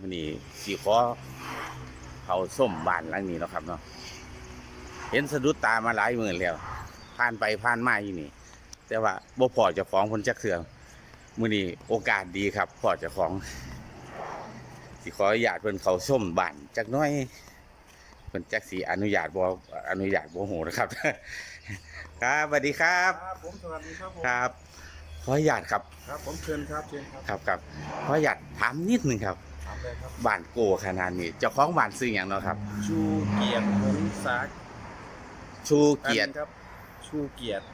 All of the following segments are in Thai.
วันนี้สีขอเขาส้มบานหลังนี้เนาะครับเนาะเห็นสะดุดตามาหลายหมื่นแล้วผ่านไปผ่านมาอยู่นี่ แต่ว่าบ่พอเจะของคนจักเถื่อมื้อนี้โอกาสดีครับพอเจะของสิขออนุญาตเพิ่นเขาส้มบานจักหน้อยเพิ่นจักสีอนุญาตบ่อนุญาตบ่โหนะครับ ครับสวัสดีครับ ครับผมสวัสดีครับผมครับขออนุญาตครับ ครับผมเชิญครับเชิญครับครับครับขออนุญาตถามนิดนึงครับถามเลยครั บบ้านโกขนาดนี้เจ้าของบ้านซื้ออย่างเนาะครับ ชูเกียรติหงสาชูเกียรติครับชูเกียรติ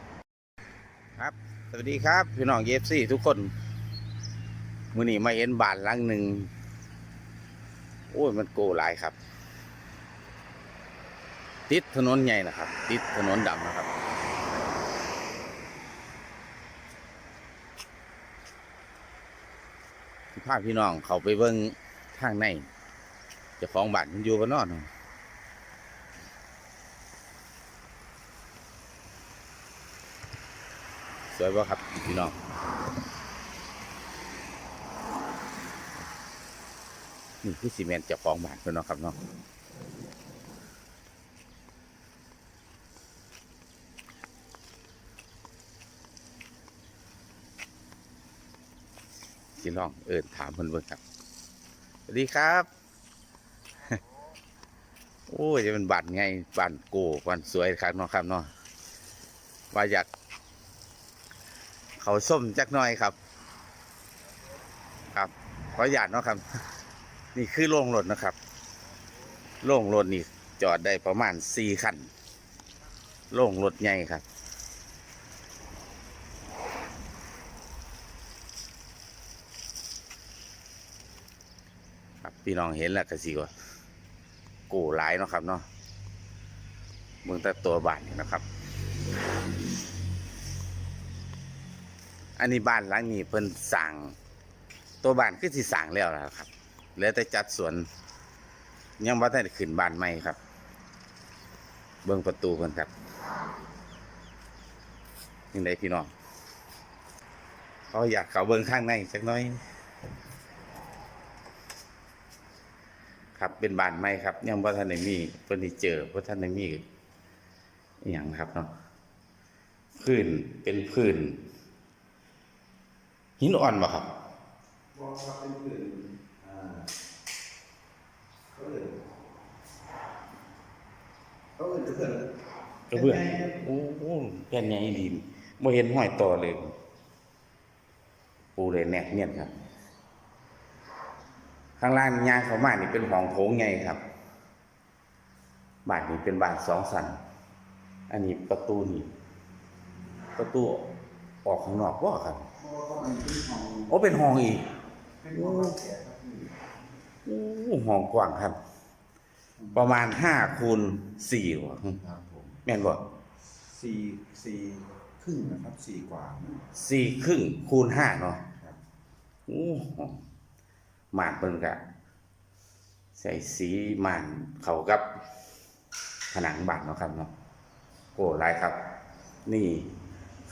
ครับ สวัสดีครับพี่น้องเยฟซีทุกคนมื้อนี้มาเห็นบ้านหลังหนึ่งโอ้ยมันโกหลายครับ ติดถนนใหญ่นะครับ ติดถนนดำนะครับพาพี่น้องเขาไปเบิ่ง ทางในจ้าของบ้านมันอยู่กันนอนสวยป่ะครับพี่น้องนี่คือซีเมนต์เจ้าของบ้านเพื่อนเนาะครับเนาะสิลองเอินถามเพื่อนเบิ่งครับ สวัสดีครับ โอ้ยจะเป็นบ้านไงบ้านโกบ้านสวยครับเนาะครับเนาะว่าอยาก เขาส้มจักหน่อยครับ ครับขออนุญาตเนาะครับ นี่คือโล่งรถนะครับ โล่งรถนี่จอดได้ประมาณสี่คัน โล่งรถใหญ่ครับ ครับ พี่น้องเห็นแล้วก็สิว่ากูหลายเนาะครับเนาะเมืองแต่ตัวบ้านนี่นะครับ อันนี้บ้านหลังนี้เพิ่นสั่งตัวบ้านคือสิสั่งแล้วนะครับเหลือแต่จัดสวน ยังบ่ทันได้ขึ้นบ้านใหม่ครับ เบิ่งประตูเพิ่นครับยังไงพี่น้องเขาอยากเขาเบิ่งข้างในสักน้อย ครับ เป็นบ้านใหม่ครับยังบ่ทันได้มีเฟอร์นิเจอร์บ่ทันได้มีอหย่างครับเนาะพื้นเป็นพื้นหินอ่อนบ่ครับบอกว่าเป็นผื่นอ่าเขาเอ่ยเขาเอ่ยกระเพื่อนกระเบื้องโอ้โหแผ่นใหญ่ดีบ่เห็นห้อยต่อเลยปูเลยแนกเนียนครับ ข้างล่างยางเข้ามานี่เป็นห้องโถงใหญ่ครับบ้านนี้เป็นบ้านสองสัน อันนี้ประตูนี่ประตูออกข้างนอกบ่ครับเพราะว่าเขามันเป็นห้องโอ้เป็นห้องอีกเป็นห้องรับแขกครับพี่โอ้ห้องกว้างครับ ประมาณห้าคูณสี่วะครับผมแม่นบ่สี่สี่ครึ่งนะครับสี่กว่าสี่ครึ่งคูณห้าเนาะครับโอ้ หมานเพิ่นกะใส่สีหมานเข้ากับผนังบ้านเนาะครับเนาะโอ้หลายครับ นี่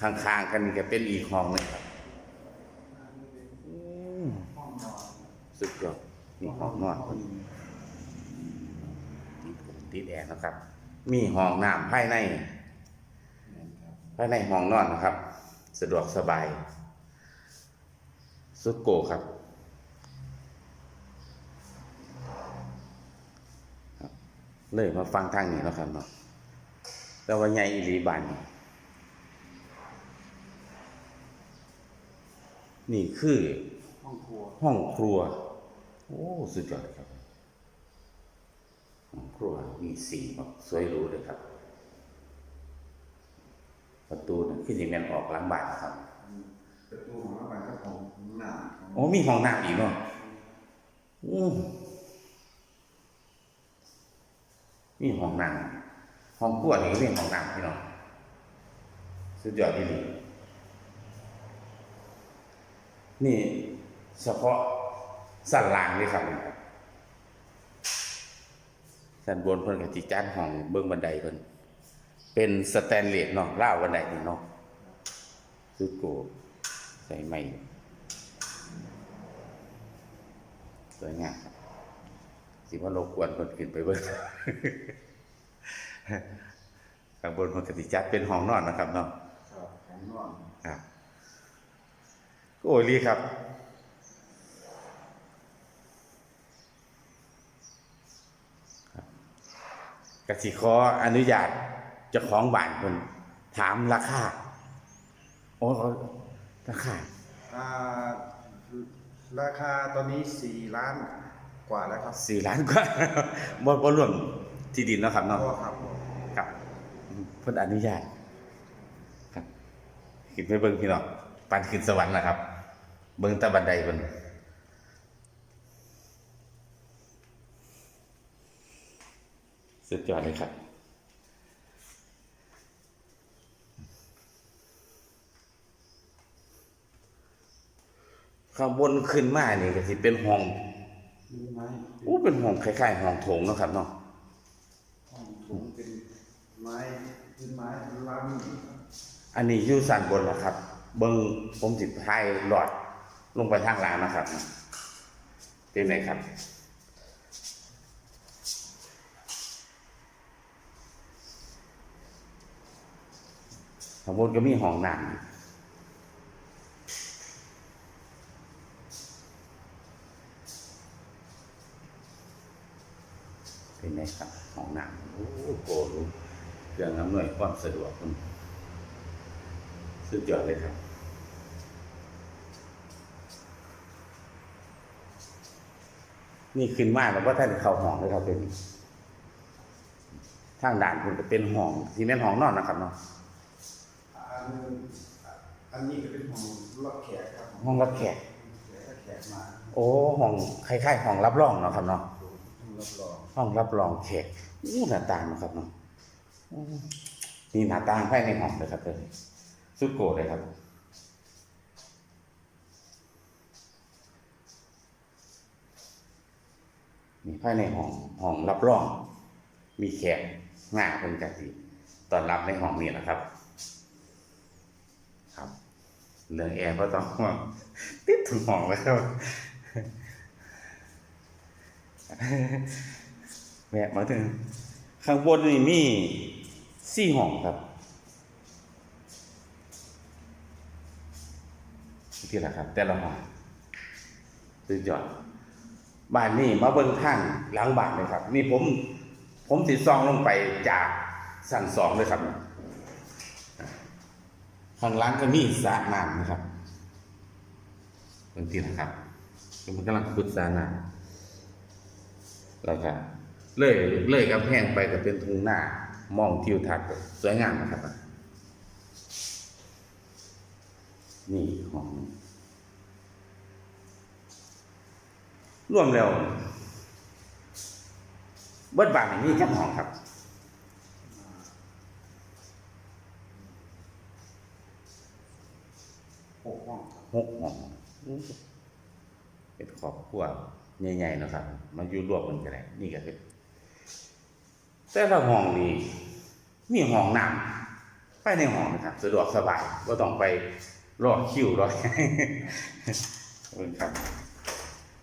ข้างๆกันนี่ก็เป็นอีกห้องหนึงครับสุดยอดนี่ห้องนอนห้เพิ่นติดแอร์นะครับ มีห้องน้ำภายในภายในห้องนอนนะครับ สะดวกสบาย สุดโกครับ เลยมาฟังทางนี้เนาะครับเนาะแต่ว่าใหญ่อีหลีบานนี่นี่คือ ห้องครัว ห้องครัว โอ้ สุดยอดครับ ห้องครัวมีสีแบบสวยหรูเลยครับ ประตูนี่คือสิแมนออกหลังบ้านครับ ประตูของระบายก็ของหน้าของโอ้มีห้องน้ำอีกเนาะอืม มีห้องน้ำห้องครัวนี่ก็มีห้องน้ำพี่น้องสุดยอดดีดีนี่เฉพาะสันล่างเลยครับนี่ครับสันบนเพิ่นกับจิจานห้องเบื้องบันไดเพิ่นเป็นสแตนเลสเนาะล่าบันไดนี่เนาะสุดโกใส่ไม้สวยงามครับ สิว่ารบกวนคนขึ้นไปเบิ่งข้างบนมันก็สิจัดเป็นห้องนอนนะครับเนาะครับของนอนครับโอ้ยลีครับกสิขออนุญาตจ้าของบ้านคนถามราคาโอ้ราคาอ่าราคาตอนนี้สี่ล้าน ว่าแล้วครับสี่ล้านกว่าบ่บ่รวมที่ดินเนาะครับเนาะก็ครับผมครับเพิ่นอนุญาตครับขึ้นไปเบิ่งพี่น้องปันขึ้นสวรรค์นะครับ เบิ่งแตะบันไดเพิ่นสุดยอดเลยครับข้างบนขึ้นมานี่ก็สิเป็นห้อง มีไม้อู้เป็นห้องคล้ายๆห้องโถงเนาะครับเนาะห้องโถงเป็นไม้เป็นไม้ลามิเนตครับอันนี้อยู่สันบนนะครับ เบิ้งผมสิพายหลอดลงไปทางล่างนะครับเป็นไงครับข้างบนก็มีห้องน้ำ เป็นไงครับห้องน้ำโอ้โหเครื่องอำนวยความสะดวกคุณสุดยอดเลยครับนี่ขึ้นมาแล้วก็ท่านเข้าห้องเลยครับเป็นทางด่านคุณจะเป็นห้องที่แม่นห้องนอนนะครับเนาะอันอันนี้ก็เป็นห้องรับแขกครับห้องรับแขกแขกแขกมา โอ้ห้องคล้ายๆห้องรับรองเนาะครับเนาะห้อง รับรองห้องรับรองแขกอู้หน้าต่างนะครับเนาะอืมนี่หน้าต่างภายในห้องเลยครับเลยสุดโกดเลยครับมีภายในห้องห้องรับรอง มีแขกงาเป็นจังสีตอนรับในห้องนี้นะครับ ครับ เรื่องแอร์ก็ต้องห่วงติดถึงห้องแล้ว แวะมาถึงข้างบนนี่มีสี่ห้องครับที่ละครับ แต่ละห้องสุดยอดบ้านนี่มาเบิ่งทางหลังบ้านเลยครับ นี่ผมผมติดซองลงไปจากสั่นสองเลยครับข้างล่างก็มีสระน้ำนะครับเบิ่งทีนะครับมันกำลังขุดสระน้ำ แล้วก็เลยเลยกำแพงไปก็เป็นทุ่งหน้ามองทิวทัศน์สวยงามนะครับ นี่ห้องรวมแล้วเบิดบานนี่มีแค่ห้องครับหกห้องครับหกห้องเป็นครอบครัว ใหญ่ๆนะครับ มาอยู่รวมกันก็ได้นี่ก็เป็นแต่ละห้องนี่มีห้องน้ำภายในห้องนะครับ สะดวกสบายก็ต้องไปรอคิวรอขอบคุณครับ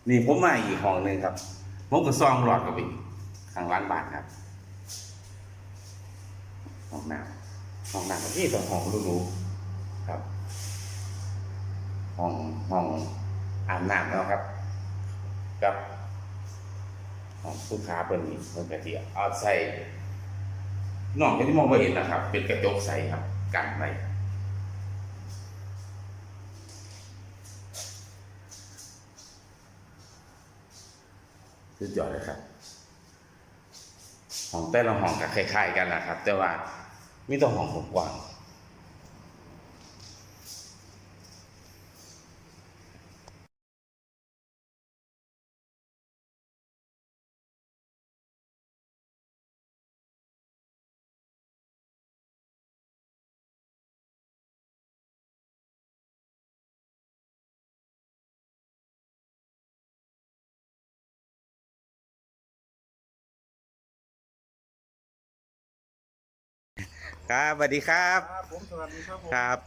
นี่ผมมาอีกห้องหนึ่งครับ ผมก็ซองหลอดกับอีกข้างร้านบาทครับห้องน้ำห้องน้ำที่ต้องห้องรู้ๆครับ ห้องห้องอาบน้ำแล้วครับ กับห้องลูกค้าเปิดนี่เพิ่นกะทิเอาใส่น้องก็ที่มองไม่เห็นนะครับ เป็นกระจกใสครับ กันไว้สุดยอดเลยครับห้องแต่ละห้องก็คล้ายๆกันแหละครับ แต่ว่ามีแตัวห้องผมกว้าง ครับสวัสดีครับ ครับผมสวัสดีครับผม ครับ